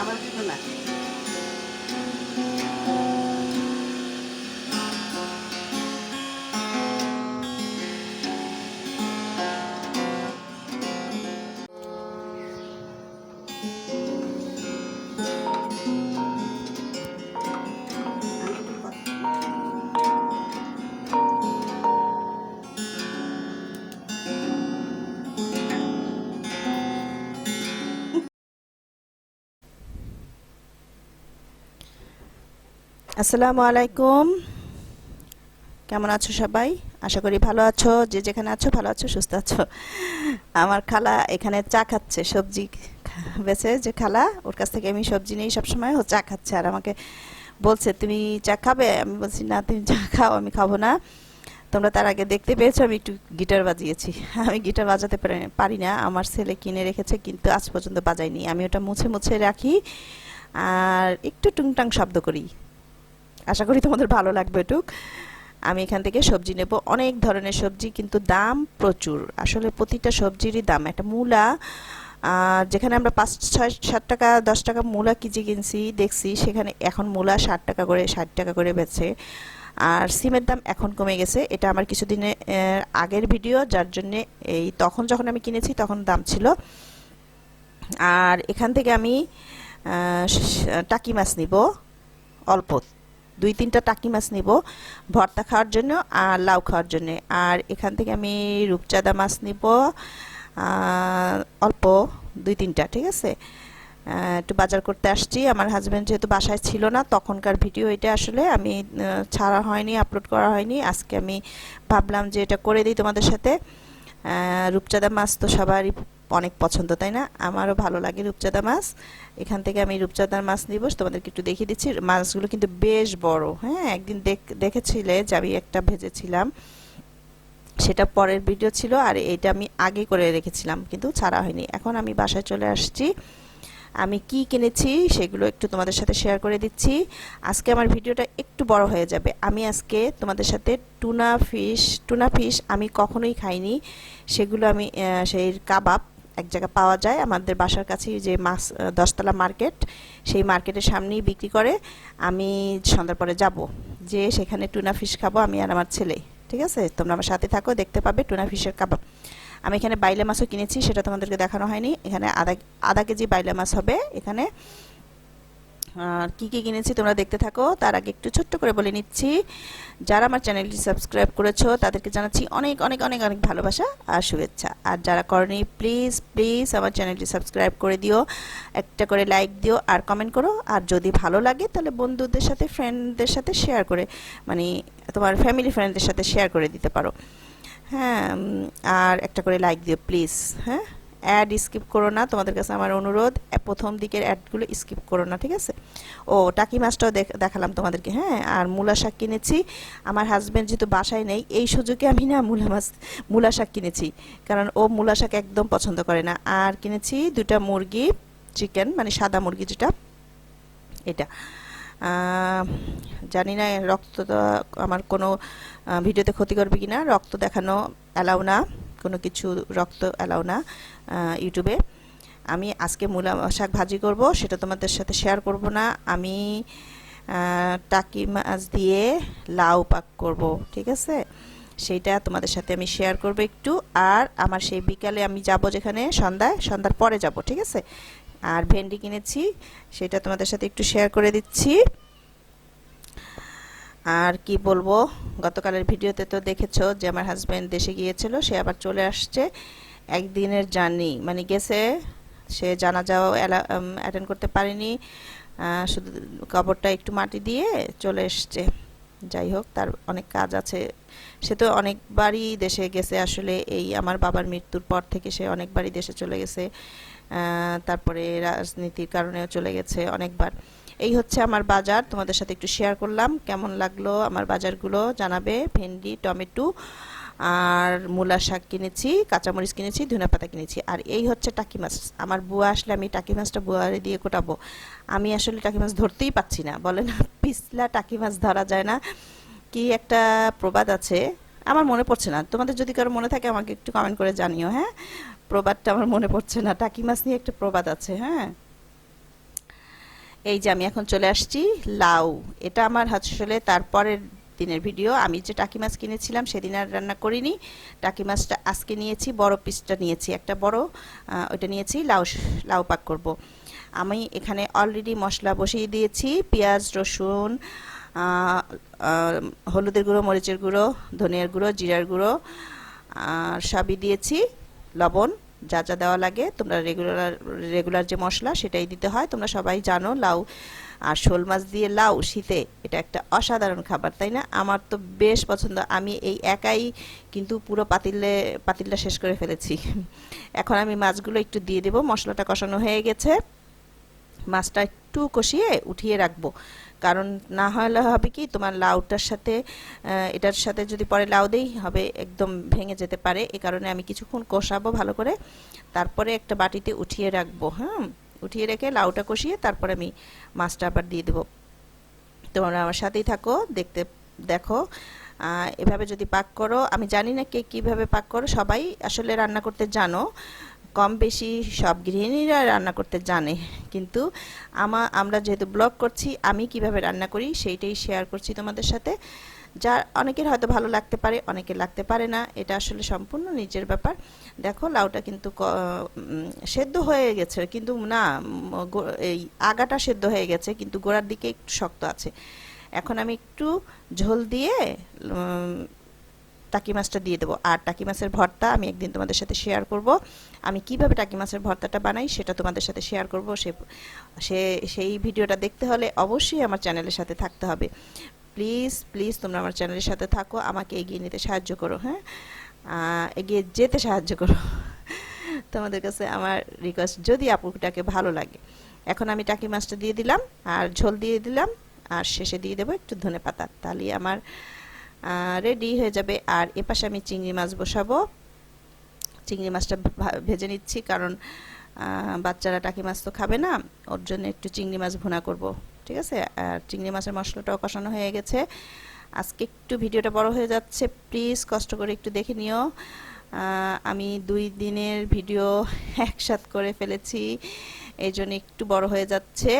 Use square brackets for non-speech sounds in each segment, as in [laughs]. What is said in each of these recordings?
আবার কিছু না আসসালামু আলাইকুম। কেমন আছো সবাই? আশা করি ভালো আছো। যে যেখানে আছো, ভালো আছো, সুস্থ আছো। আমার খালা এখানে চা খাচ্ছে, সবজি বেছে যে খালা, ওর কাছ থেকে আমি সবজি নিয়ে সবসময় ও চা খাচ্ছে। আর আমাকে বলছে, তুমি চা খাবে? আমি বলছি, না, তুমি চা খাও, আমি খাব না। তোমরা তার আগে দেখতে পেয়েছ, আমি একটু গিটার বাজিয়েছি। [laughs] আমি গিটার বাজাতে পারি না। আমার ছেলে কিনে রেখেছে, কিন্তু আজ পর্যন্ত বাজাইনি আমি ওটা মুছে মুছে রাখি, আর একটু টুংটাং শব্দ করি। আশা করি তোমাদের ভালো লাগবে এটুক আমি এখান থেকে সবজি নেব। অনেক ধরনের সবজি কিন্তু দাম প্রচুর। আসলে প্রতিটা সবজিরই দাম। একটা মূলা যেখানে আমরা পাঁচ ছয় সাত টাকা দশ টাকা মূলা কেজি কিনছি দেখছি সেখানে এখন মূলা ষাট টাকা করে ষাট টাকা করে বেছে আর সিমের দাম এখন কমে গেছে। এটা আমার কিছুদিনের আহ, আগের ভিডিও যার জন্য এই তখন যখন আমি কিনেছি তখন দাম ছিল। আর এখান থেকে আমি টাকি মাছ নিব অল্প। দুই তিনটা টাকি মাছ নিব, ভর্তা খাওয়ার জন্য আর লাউ খাওয়ার জন্য। আর এখান থেকে আমি রূপচাঁদা মাছ নিব অল্প দুই তিনটা, ঠিক আছে? একটু বাজার করতে আসছি। আমার হাজব্যান্ড যেহেতু বাসায় ছিল না, তখনকার ভিডিও এটা আসলে আমি ছাড়া হয়নি আপলোড করা হয়নি। আজকে আমি ভাবলাম যে এটা করে দিই তোমাদের সাথে। রূপচাঁদা মাছ তো সবারই অনেক পছন্দ, তাই না? আমারও ভালো লাগে রূপচাঁদা মাছ। এখান থেকে আমি রূপচাঁদার মাছ নিব, তোমাদেরকে একটু দেখিয়ে দিচ্ছি। মাছগুলো কিন্তু বেশ বড় হ্যাঁ? একদিন দেখ- দেখেছিলে যে আমি একটা ভেজেছিলাম। সেটা পরের ভিডিও ছিল আর এটা আমি আগে করে রেখেছিলাম, কিন্তু ছাড়া হয়নি। এখন আমি বাসায় চলে আসছি। আমি কি কিনেছি সেগুলো একটু তোমাদের সাথে শেয়ার করে দিচ্ছি। আজকে আমার ভিডিওটা একটু বড় হয়ে যাবে। আমি আজকে তোমাদের সাথে টুনা ফিশ টুনা ফিশ আমি কখনোই খাইনি। সেগুলো আমি সেই কাবাব এক জায়গায় পাওয়া যায়। আমাদের বাসার কাছেই যে মাছ দশতলা মার্কেট, সেই মার্কেটের সামনেই বিক্রি করে। আমি সন্ধ্যার পরে যাব। যে সেখানে টুনা ফিশ খাব আমি আর আমার ছেলে। ঠিক আছে? তোমরা আমার সাথে থাকো, দেখতে পাবে টুনা ফিশের কাবাব আমি এখানে বাইলে মাছও কিনেছি, সেটা তোমাদেরকে দেখানো হয়নি। এখানে আধা আধা কেজি বাইলে মাছ হবে। এখানে আর কি কি কিনেছি তোমরা দেখতে থাকো। তার আগে একটু ছোট্ট করে বলে নিচ্ছি, যারা আমার চ্যানেলটি সাবস্ক্রাইব করেছ, তাদেরকে জানাচ্ছি অনেক অনেক অনেক অনেক ভালোবাসা আর শুভেচ্ছা। আর যারা করনি প্লিজ প্লিজ আমার চ্যানেলটি সাবস্ক্রাইব করে দিও, একটা করে লাইক দিও আর কমেন্ট করো। আর যদি ভালো লাগে, তাহলে বন্ধুদের সাথে ফ্রেন্ডদের সাথে শেয়ার করে মানে তোমার ফ্যামিলি ফ্রেন্ডদের সাথে শেয়ার করে দিতে পারো। হ্যাঁ আর একটা করে লাইক দিও প্লিজ হ্যাঁ? অ্যাড স্কিপ করো না, তোমাদের কাছে আমার অনুরোধ, প্রথম দিকের অ্যাডগুলো স্কিপ করো না, ঠিক আছে? ও, টাকি মাছটাও দেখ- দেখালাম তোমাদেরকে হ্যাঁ? আর মূলা শাক কিনেছি, আমার হাজব্যান্ড যেহেতু বাসায় নেই, এই সুযোগে আমি না মূলা মাছ, মূলা শাক কিনেছি, কারণ ও মূলা শাক একদম পছন্দ করে না। আর কিনেছি দুটা মুরগি চিকেন মানে সাদা মুরগি যেটা, এটা। জানি না, রক্ত আমার কোনো ভিডিওতে ক্ষতি করবে কি না রক্ত দেখানো অ্যালাউ না। কোনো কিছু রক্ত অ্যালাউ না ইউটিউবে। আমি আজকে মূলা শাক ভাজি করব, সেটা তোমাদের সাথে শেয়ার করব না। আমি টাকি মাছ দিয়ে লাউ পাক করব, ঠিক আছে? সেইটা তোমাদের সাথে আমি শেয়ার করব একটু। আর আমার সেই বিকালে আমি যাব যেখানে, সন্ধ্যায়, সন্ধ্যার পরে যাব, ঠিক আছে? আর ভেন্ডি কিনেছি, সেটা তোমাদের সাথে একটু শেয়ার করে দিচ্ছি। আর কি বলব? গতকালের ভিডিওতে তো দেখেছ যে আমার হাজব্যান্ড দেশে গিয়েছিল, সে আবার চলে আসছে একদিনের জার্নি মানে গেছে, সে জানা যাওয়া অ্যাটেন্ড করতে পারেনি। শুধু কবরটা একটু মাটি দিয়ে চলে এসছে। যাই হোক, তার অনেক কাজ আছে। সে তো অনেকবারই দেশে গেছে আসলে, এই আমার বাবার মৃত্যুর পর থেকে সে অনেকবারই দেশে চলে গেছে। তারপরে রাজনীতির কারণেও চলে গেছে অনেকবার। এই হচ্ছে আমার বাজার, তোমাদের সাথে একটু শেয়ার করলাম। কেমন লাগল আমার বাজারগুলো জানাবে ভেন্ডি, টমেটো, আর মূলা শাক কিনেছি, কাঁচামরিচ কিনেছি, ধনে পাতা কিনেছি। আর এই হচ্ছে টাকি মাছ। আমার বুয়া আসলে আমি টাকি মাছটা বুয়ারে দিয়ে কোটাবো। আমি আসলে টাকি মাছ ধরতেই পাচ্ছি না, বলে না, পিছলা টাকি মাছ ধরা যায় না। কি একটা প্রবাদ আছে, আমার মনে পড়ছে না। তোমাদের যদি কারও মনে থাকে আমাকে একটু কমেন্ট করে জানিও হ্যাঁ? প্রবাদটা আমার মনে পড়ছে না। টাকি মাছ নিয়ে একটা প্রবাদ আছে হ্যাঁ? এই যে আমি এখন চলে আসছি লাউ। এটা আমার আসলে তারপরের দিনের ভিডিও। আমি যে টাকি মাছ কিনেছিলাম সেদিন আর রান্না করিনি। টাকি মাছটা আজকে নিয়েছি, বড় পিসটা নিয়েছি, একটা বড় ওইটা নিয়েছি, লাউ লাউ পাক করব। আমি এখানে অলরেডি মশলা বসিয়ে দিয়েছি, পেঁয়াজ, রসুন হলুদের গুঁড়ো, মরিচের গুঁড়ো, ধনিয়ার গুঁড়ো, জিরার গুঁড়ো, আর সবই দিয়েছি, লবণ। যা যা দেওয়া লাগে, তোমরা রেগুলার রেগুলার যে মশলা সেটাই দিতে হয়। তোমরা সবাই জানো লাউ আর শোল মাছ দিয়ে লাউ শীতে এটা একটা অসাধারণ খাবার, তাই না? আমার তো বেশ পছন্দ। আমি এই একাই কিন্তু পুরো পাতিলে, পাতিলটা শেষ করে ফেলেছি। এখন আমি মাছগুলো একটু দিয়ে দেবো। মশলাটা কষানো হয়ে গেছে। মাছটা একটু কষিয়ে উঠিয়ে রাখব। কারণ না হলে হবে কি, তোমার লাউটার সাথে এটার সাথে যদি পরে লাউ দেই, হবে একদম ভেঙে যেতে পারে। এ কারণে আমি কিছুক্ষণ কষাবো ভালো করে। তারপরে একটা বাটিতে উঠিয়ে রাখব হ্যাঁ উঠিয়ে রেখে লাউটা কষিয়ে তারপরে আমি মাছটা আবার দিয়ে দেবো। তোমরা আমার সাথেই থাকো, দেখতে, দেখো। এভাবে যদি পাক করো, আমি জানি না কে কীভাবে পাক করো, সবাই আসলে রান্না করতে জানো। কম বেশি সব গৃহিণীরা রান্না করতে জানে। কিন্তু আমা, আমরা যেহেতু ব্লগ করছি, আমি কীভাবে রান্না করি সেইটাই শেয়ার করছি তোমাদের সাথে। যা অনেকের হয়তো ভালো লাগতে পারে, অনেকের লাগতে পারে না। এটা আসলে সম্পূর্ণ নিজের ব্যাপার। দেখো, লাউটা কিন্তু সেদ্ধ হয়ে গেছে। কিন্তু না এই আগাটা সেদ্ধ হয়ে গেছে, কিন্তু গোড়ার দিকে একটু শক্ত আছে। এখন আমি একটু ঝোল দিয়ে টাকি মাছটা দিয়ে দেবো। আর টাকি মাছের ভর্তা আমি একদিন তোমাদের সাথে শেয়ার করব। আমি কীভাবে টাকি মাছের ভর্তাটা বানাই সেটা তোমাদের সাথে শেয়ার করব। সে সে, সেই ভিডিওটা দেখতে হলে অবশ্যই আমার চ্যানেলের সাথে থাকতে হবে। প্লিজ প্লিজ তোমরা আমার চ্যানেলের সাথে থাকো। আমাকে এগিয়ে নিতে সাহায্য করো হ্যাঁ? এগিয়ে যেতে সাহায্য করো। তোমাদের কাছে আমার রিকোয়েস্ট যদি আপুটাকে ভালো লাগে। এখন আমি টাকি মাছটা দিয়ে দিলাম, আর ঝোল দিয়ে দিলাম, আর শেষে দিয়ে দেবো একটু ধনে পাতা তাহলে আমার রেডি হয়ে যাবে। আর এপাশে আমি চিংড়ি মাছ বসাবো। চিংড়ি মাছটা ভেজে নিচ্ছি কারণ বাচ্চারা টাকি মাছ তো খাবে না। ওর জন্য একটু চিংড়ি মাছ ভুনা করব। ঠিক আছে? আর চিংড়ি মাছের মশলাটাও কষানো হয়ে গেছে। আজকে একটু ভিডিওটা বড় হয়ে যাচ্ছে। প্লিজ কষ্ট করে একটু দেখে নিও। আমি দুই দিনের ভিডিও [laughs] একসাথ করে ফেলেছি। এই জন্য একটু বড় হয়ে যাচ্ছে।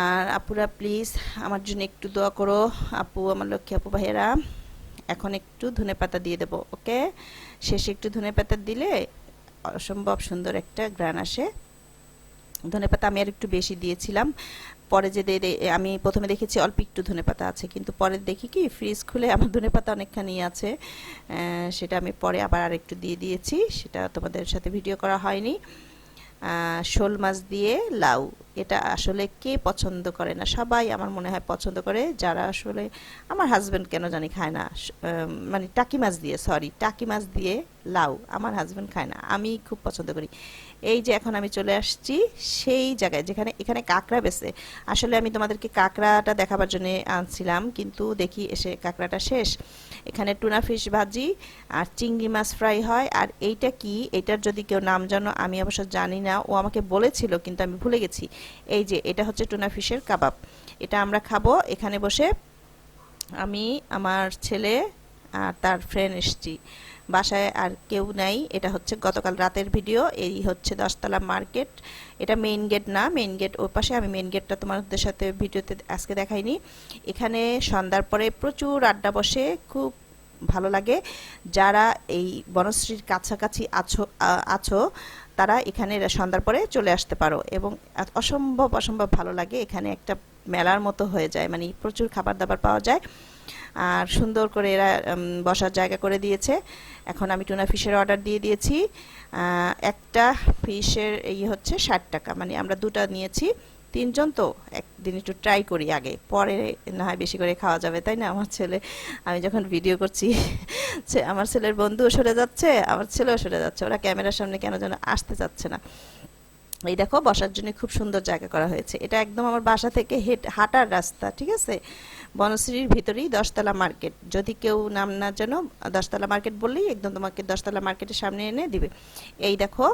আর আপুরা প্লিজ আমার জন্য একটু দোয়া করো। আপু, আমার লক্ষ্মী আপু ভাইয়েরা, এখন একটু ধনে পাতা দিয়ে দেবো, ওকে? শেষে একটু ধনে পাতা দিলে অসম্ভব সুন্দর একটা গ্রান আসে। ধনে পাতা আমি আর একটু বেশি দিয়েছিলাম। পরে যে আমি প্রথমে দেখেছি অল্প একটু ধনে পাতা আছে, কিন্তু পরে দেখি কি ফ্রিজ খুলে আমার ধনে পাতা অনেকখানি আছে। সেটা আমি পরে আবার আর একটু দিয়ে দিয়েছি, সেটা তোমাদের সাথে ভিডিও করা হয়নি। শোল মাছ দিয়ে লাউ এটা আসলে কে পছন্দ করে না? সবাই আমার মনে হয় পছন্দ করে, যারা আসলে আমার হাজবেন্ড কেন জানি খায় না। মানে টাকি মাছ দিয়ে সরি টাকি মাছ দিয়ে লাউ আমার হাজবেন্ড খায় না। আমি খুব পছন্দ করি। এই যে এখন আমি চলে আসছি সেই জায়গায় যেখানে, এখানে কাঁকড়া বেছে আসলে আমি তোমাদেরকে কাঁকড়াটা দেখাবার জন্য আনছিলাম, কিন্তু দেখি এসে কাঁকড়াটা শেষ। এখানে টুনা ফিশ ভাজি আর চিংড়ি মাছ ফ্রাই হয়, আর এইটা কি? এটার যদি কেউ নাম জানো, আমি অবশ্য জানি না। ও আমাকে বলেছিল, কিন্তু আমি ভুলে গেছি। এই যে, এটা হচ্ছে টুনা ফিশের কাবাব। এটা আমরা খাব। এখানে বসে আমি, আমার ছেলে আর তার ফ্রেন্ড এসছি। বাসায় আর কেউ নাই। এটা হচ্ছে গতকাল রাতের ভিডিও। এই হচ্ছে দশতলা মার্কেট। এটা মেইন গেট না মেইন গেট ওর পাশে। আমি মেইন গেটটা তোমাদের সাথে ভিডিওতে আজকে দেখাইনি। এখানে সন্ধ্যার পরে প্রচুর আড্ডা বসে, খুব ভালো লাগে। যারা এই বনশ্রীর কাছাকাছি আছো আছো, তারা এখানে সন্ধ্যার পরে চলে আসতে পারো এবং অসম্ভব অসম্ভব ভালো লাগে। এখানে একটা মেলার মতো হয়ে যায়। মানে প্রচুর খাবার দাবার পাওয়া যায়। আর সুন্দর করে এরা বসার জায়গা করে দিয়েছে। এখন আমি টুনা ফিশের অর্ডার দিয়ে দিয়েছি। একটা ফিশের এই হচ্ছে ষাট টাকা। মানে আমরা দুটা নিয়েছি। তিনজন তো একদিন একটু ট্রাই করি আগে। পরে না হয় বেশি করে খাওয়া যাবে, তাই না? আমার ছেলে, আমি যখন ভিডিও করছি [laughs] আমার ছেলের বন্ধুও সরে যাচ্ছে, আমার ছেলেও সরে যাচ্ছে। ওরা ক্যামেরার সামনে কেন যেন আসতে চাচ্ছে না। এই দেখো, বসার জন্য খুব সুন্দর জায়গা করা হয়েছে। এটা একদম আমার বাসা থেকে হেঁট হাঁটার রাস্তা, ঠিক আছে? বনশ্রীর ভিতরেই দশতলা মার্কেট। যদি কেউ নাম না জানো, দশতলা মার্কেট বললেই একদম তোমাকে দশতলা মার্কেটের সামনে এনে দিবে। এই দেখো,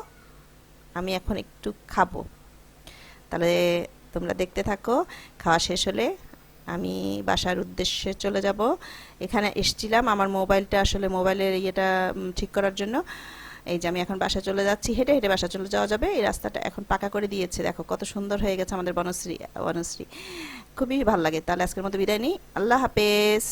আমি এখন একটু খাব। তাহলে তোমরা দেখতে থাকো, খাওয়া শেষ হলে আমি বাসার উদ্দেশ্যে চলে যাব। এখানে এসছিলাম আমার মোবাইলটা আসলে মোবাইলের ইয়েটা ঠিক করার জন্য। এই যে আমি এখন বাসা চলে যাচ্ছি, হেঁটে হেঁটে বাসা চলে যাওয়া যাবে। এই রাস্তাটা এখন পাকা করে দিয়েছে। দেখো কত সুন্দর হয়ে গেছে আমাদের বনশ্রী বনশ্রী। খুবই ভালো লাগে। তাহলে আজকের মতো বিদায় নিই। আল্লাহ হাফেজ।